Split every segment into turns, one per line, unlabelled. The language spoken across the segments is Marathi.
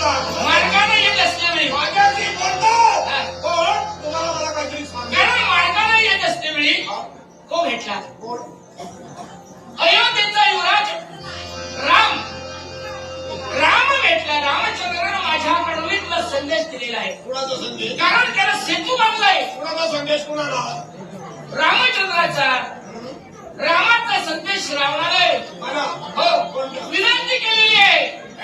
मार्गाने अयोध्येचा युवराज माझ्या कडवीतला संदेश दिलेला आहे.
कुणाचा संदेश?
कारण त्याला सेतू बांधलाय
कुणाचा संदेश कुणाला?
रामचंद्राचा. रामाचा संदेश रावणाला हो. विनंती केलेली आहे.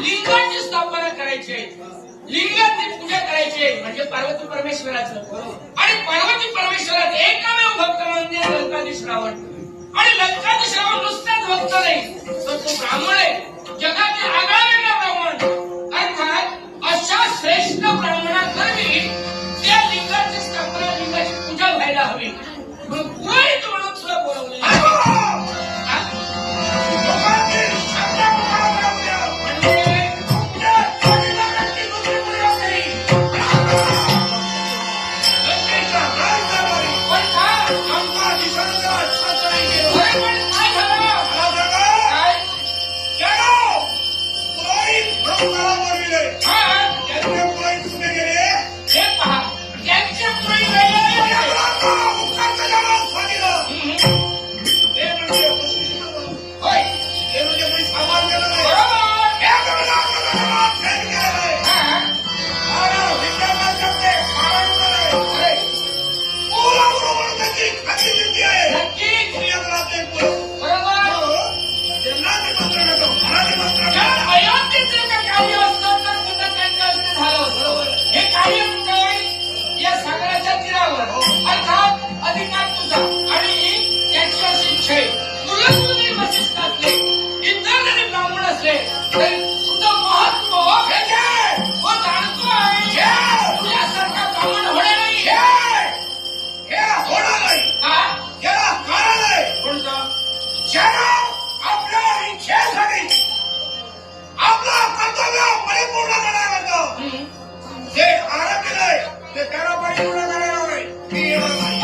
लिंगाची स्थापना करायची आहे. लिंगाची पूजा करायची आहे म्हणजे पार्वती परमेश्वराचं. आणि पार्वती परमेश्वराचं एकमेव भक्त म्हणजे लंकाधीश श्रावण आणि लंकाधीश श्रावण नुसताच भक्त नाही तर तो ब्राह्मण आहे. जगातील आगळा ब्राह्मण. अर्थात अशा श्रेष्ठ ब्राह्मण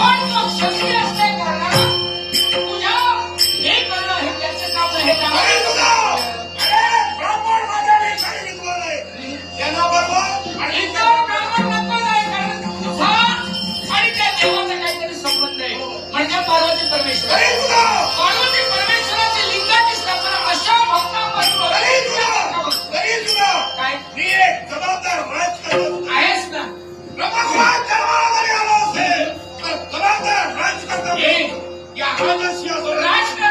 I'm not time. Todas as horas.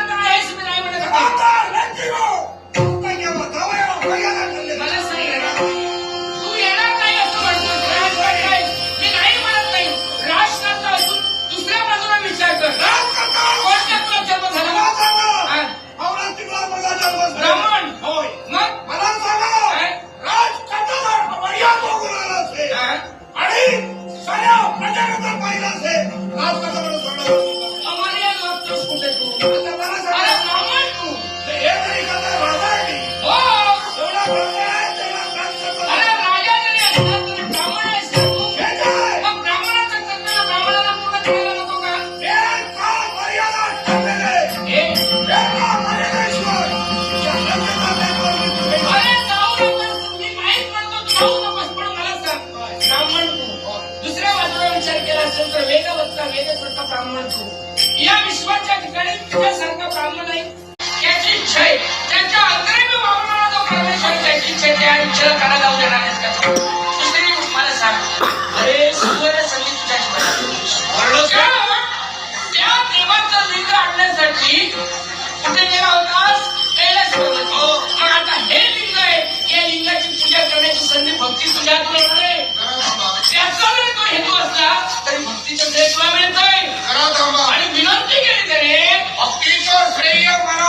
शिक्षण द्यायला मिळतोय आणि विनंती केली
तरी श्रेय मला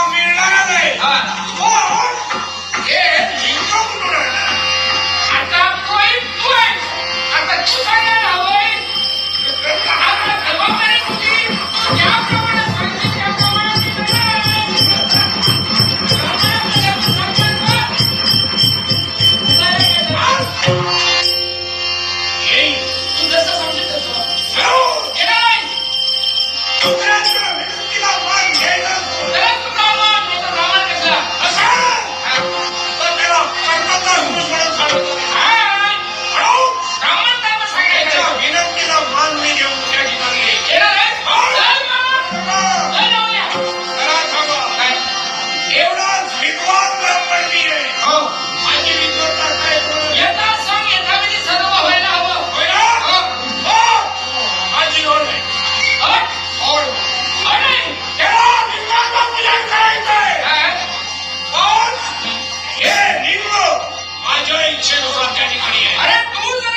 जय
शिवराज
अरे
दूर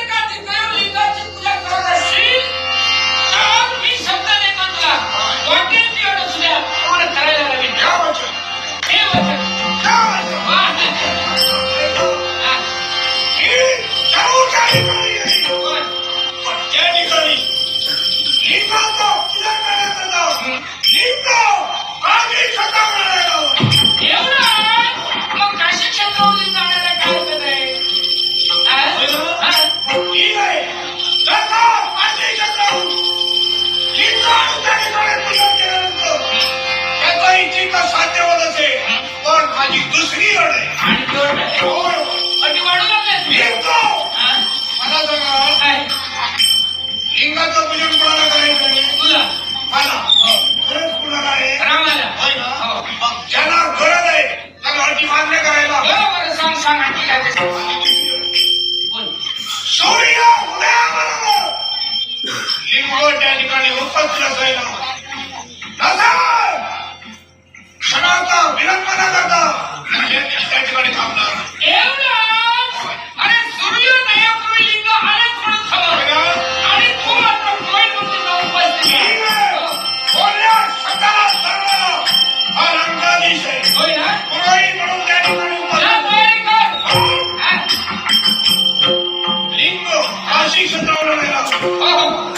精神到这来了啊！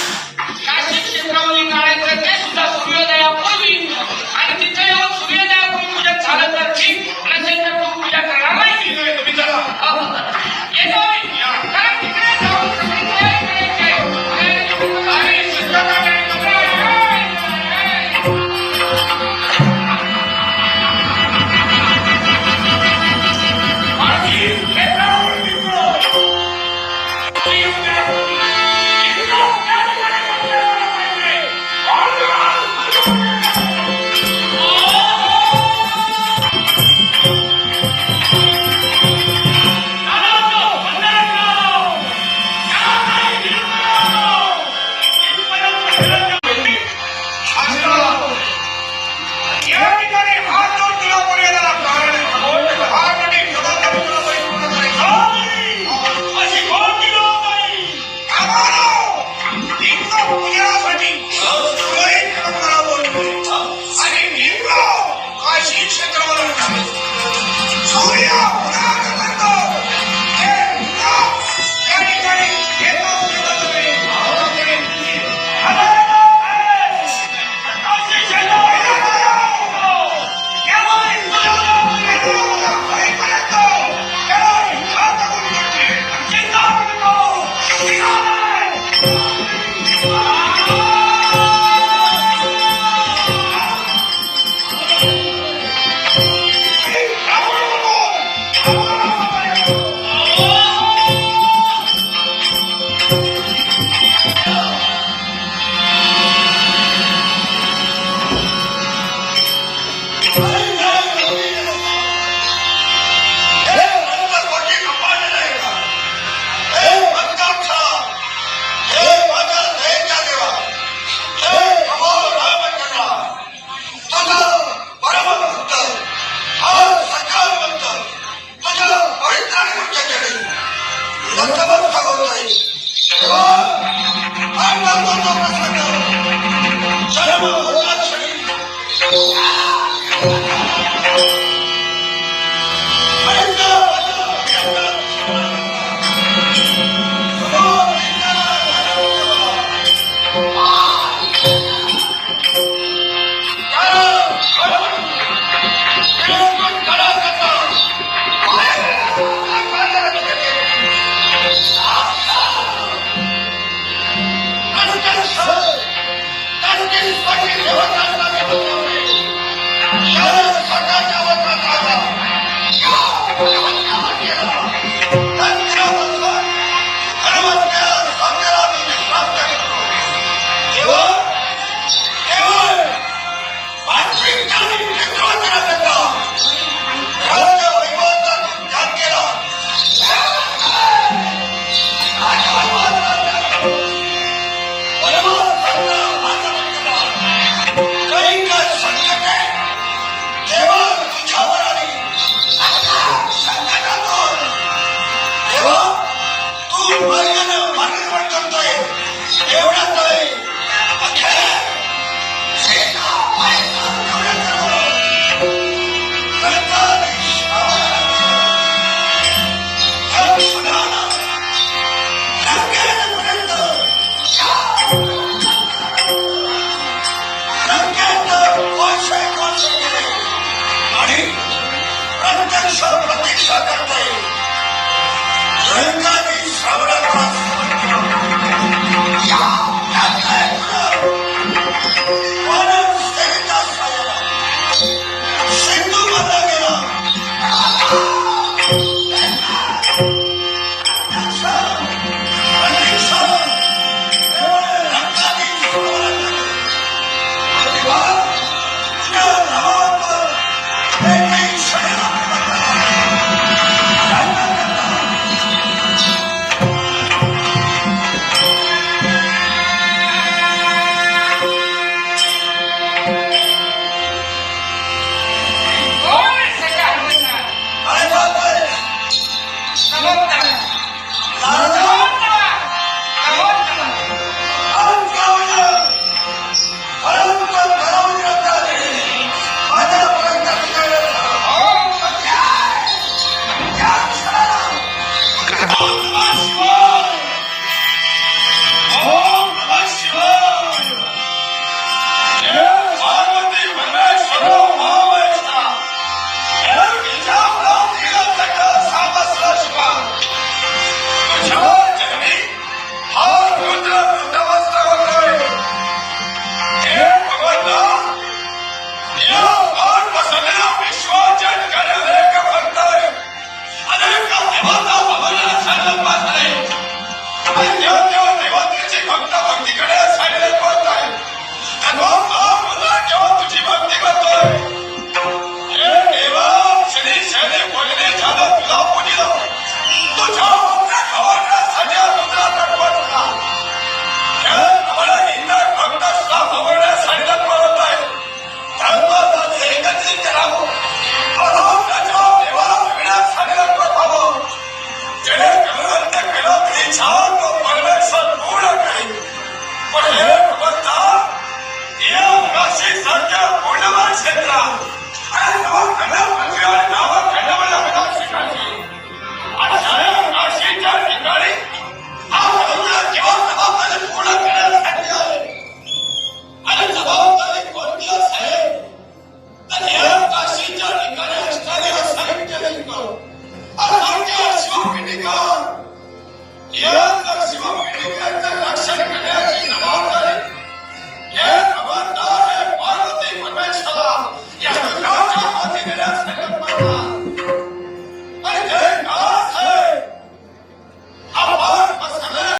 来了。